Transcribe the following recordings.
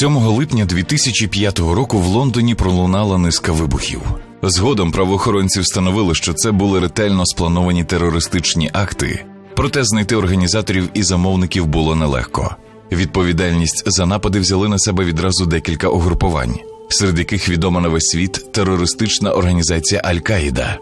7 липня 2005 року в Лондоні пролунала низка вибухів. Згодом правоохоронці встановили, що це були ретельно сплановані терористичні акти, проте знайти організаторів і замовників було нелегко. Відповідальність за напади взяли на себе відразу декілька угрупувань, серед яких відома на весь світ терористична організація Аль-Каїда.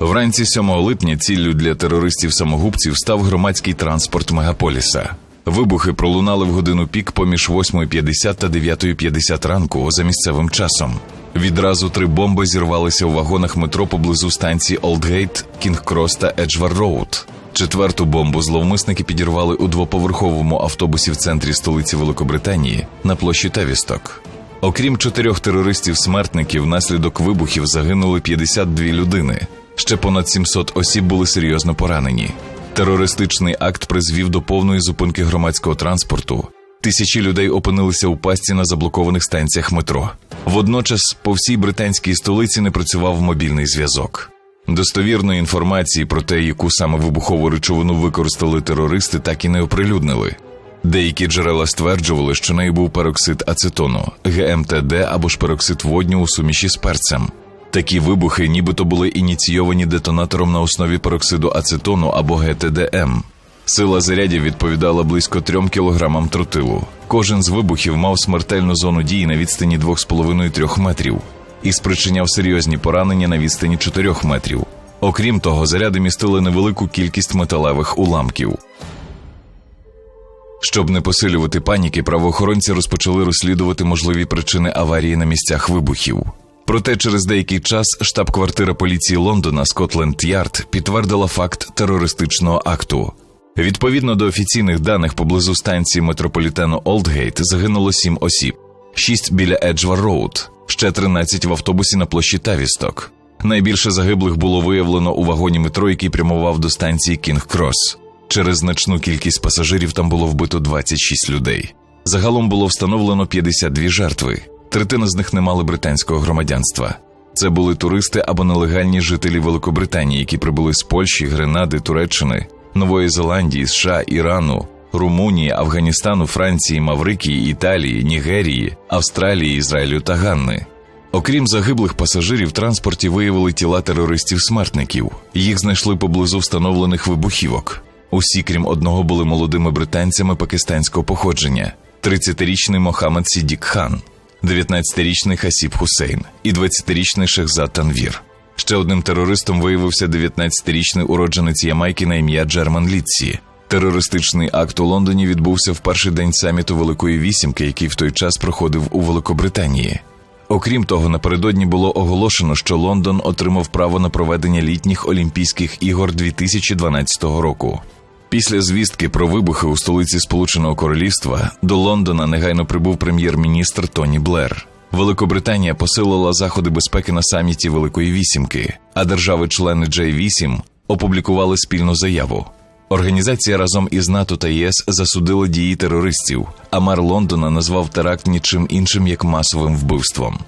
Вранці 7 липня ціллю для терористів-самогубців став громадський транспорт мегаполіса. Вибухи пролунали в годину пік поміж 8.50 та 9.50 ранку за місцевим часом. Відразу три бомби зірвалися у вагонах метро поблизу станції Олдгейт, Кінг-Крос та Еджвар Роуд. Четверту бомбу зловмисники підірвали у двоповерховому автобусі в центрі столиці Великобританії на площі Тавісток. Окрім чотирьох терористів-смертників, внаслідок вибухів загинули 52 людини. Ще понад 700 осіб були серйозно поранені. Терористичний акт призвів до повної зупинки громадського транспорту. Тисячі людей опинилися у пастці на заблокованих станціях метро. Водночас по всій британській столиці не працював мобільний зв'язок. Достовірної інформації про те, яку саме вибухову речовину використали терористи, так і не оприлюднили. Деякі джерела стверджували, що нею був пероксид ацетону, ГМТД або ж пероксид водню у суміші з перцем. Такі вибухи нібито були ініційовані детонатором на основі пероксиду ацетону або ГТДМ. Сила зарядів відповідала близько 3 кілограмам тротилу. Кожен з вибухів мав смертельну зону дії на відстані 2,5-3 метрів і спричиняв серйозні поранення на відстані 4 метрів. Окрім того, заряди містили невелику кількість металевих уламків. Щоб не посилювати паніки, правоохоронці розпочали розслідувати можливі причини аварії на місцях вибухів. Проте через деякий час штаб-квартира поліції Лондона Скотленд Ярд підтвердила факт терористичного акту. Відповідно до офіційних даних поблизу станції метрополітену Олдгейт загинуло сім осіб, шість біля Еджвар Роуд, ще 13 в автобусі на площі Тавісток. Найбільше загиблих було виявлено у вагоні метро, який прямував до станції Кінг Крос. Через значну кількість пасажирів там було вбито 26 людей. Загалом було встановлено 52 жертви. Третина з них не мали британського громадянства. Це були туристи або нелегальні жителі Великобританії, які прибули з Польщі, Гренади, Туреччини, Нової Зеландії, США, Ірану, Румунії, Афганістану, Франції, Маврикії, Італії, Нігерії, Австралії, Ізраїлю та Ганни. Окрім загиблих пасажирів, в транспорті виявили тіла терористів-смертників. Їх знайшли поблизу встановлених вибухівок. Усі, крім одного, були молодими британцями пакистанського походження: 30-річний Мохаммед Сідік Хан, 19-річний Хасіб Хусейн і 20-річний Шехзад Танвір. Ще одним терористом виявився 19-річний уродженець Ямайки на ім'я Джерман Літсі. Терористичний акт у Лондоні відбувся в перший день саміту Великої Вісімки, який в той час проходив у Великобританії. Окрім того, напередодні було оголошено, що Лондон отримав право на проведення літніх Олімпійських ігор 2012 року. Після звістки про вибухи у столиці Сполученого Королівства до Лондона негайно прибув прем'єр-міністр Тоні Блер. Великобританія посилила заходи безпеки на саміті Великої Вісімки, а держави-члени J8 опублікували спільну заяву. Організація разом із НАТО та ЄС засудила дії терористів, а мер Лондона назвав теракт нічим іншим як масовим вбивством.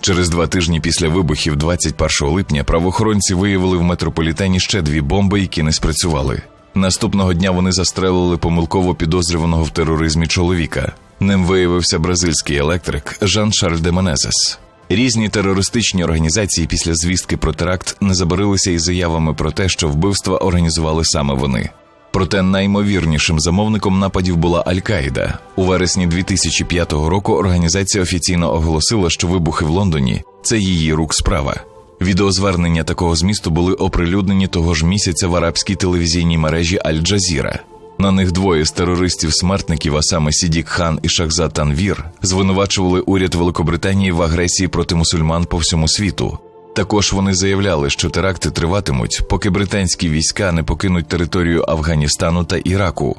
Через два тижні після вибухів, 21 липня, правоохоронці виявили в метрополітені ще дві бомби, які не спрацювали. Наступного дня вони застрелили помилково підозрюваного в тероризмі чоловіка. Ним виявився бразильський електрик Жан Шарль де Менезес. Різні терористичні організації після звістки про теракт не забарилися із заявами про те, що вбивства організували саме вони. Проте наймовірнішим замовником нападів була Аль-Каїда. У вересні 2005 року організація офіційно оголосила, що вибухи в Лондоні це її рук справа. Відеозвернення такого змісту були оприлюднені того ж місяця в арабській телевізійній мережі Аль-Джазіра. На них двоє з терористів-смертників, а саме Сідік Хан і Шахзад Танвір, звинувачували уряд Великобританії в агресії проти мусульман по всьому світу. Також вони заявляли, що теракти триватимуть, поки британські війська не покинуть територію Афганістану та Іраку.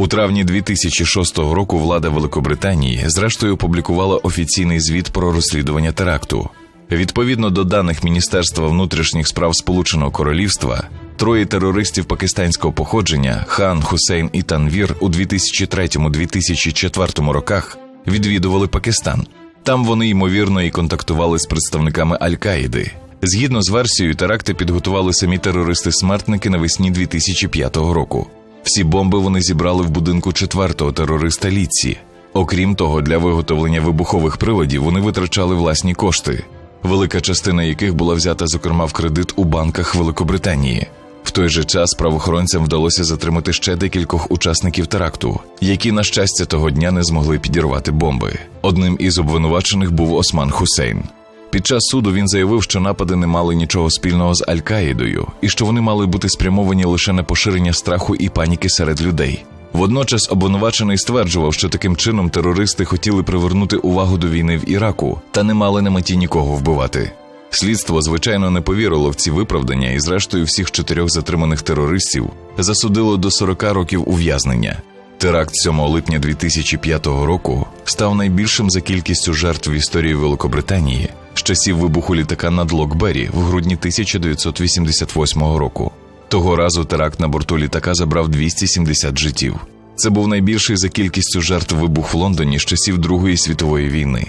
У травні 2006 року влада Великобританії зрештою опублікувала офіційний звіт про розслідування теракту. Відповідно до даних Міністерства внутрішніх справ Сполученого Королівства, троє терористів пакистанського походження Хан, Хусейн і Танвір у 2003-2004 роках відвідували Пакистан. Там вони ймовірно і контактували з представниками Аль-Каїди. Згідно з версією, теракти підготували самі терористи-смертники навесні 2005 року. Всі бомби вони зібрали в будинку четвертого терориста Ліці. Окрім того, для виготовлення вибухових приладів вони витрачали власні кошти, велика частина яких була взята, зокрема, в кредит у банках Великобританії. В той же час правоохоронцям вдалося затримати ще декількох учасників теракту, які, на щастя, того дня не змогли підірвати бомби. Одним із обвинувачених був Осман Хусейн. Під час суду він заявив, що напади не мали нічого спільного з Аль-Каїдою і що вони мали бути спрямовані лише на поширення страху і паніки серед людей. Водночас обвинувачений стверджував, що таким чином терористи хотіли привернути увагу до війни в Іраку та не мали на меті нікого вбивати. Слідство, звичайно, не повірило в ці виправдання, і зрештою всіх чотирьох затриманих терористів засудило до 40 років ув'язнення. Теракт 7 липня 2005 року став найбільшим за кількістю жертв в історії Великобританії часів вибуху літака над Локбері в грудні 1988 року. Того разу теракт на борту літака забрав 270 життів. Це був найбільший за кількістю жертв вибух в Лондоні з часів Другої світової війни.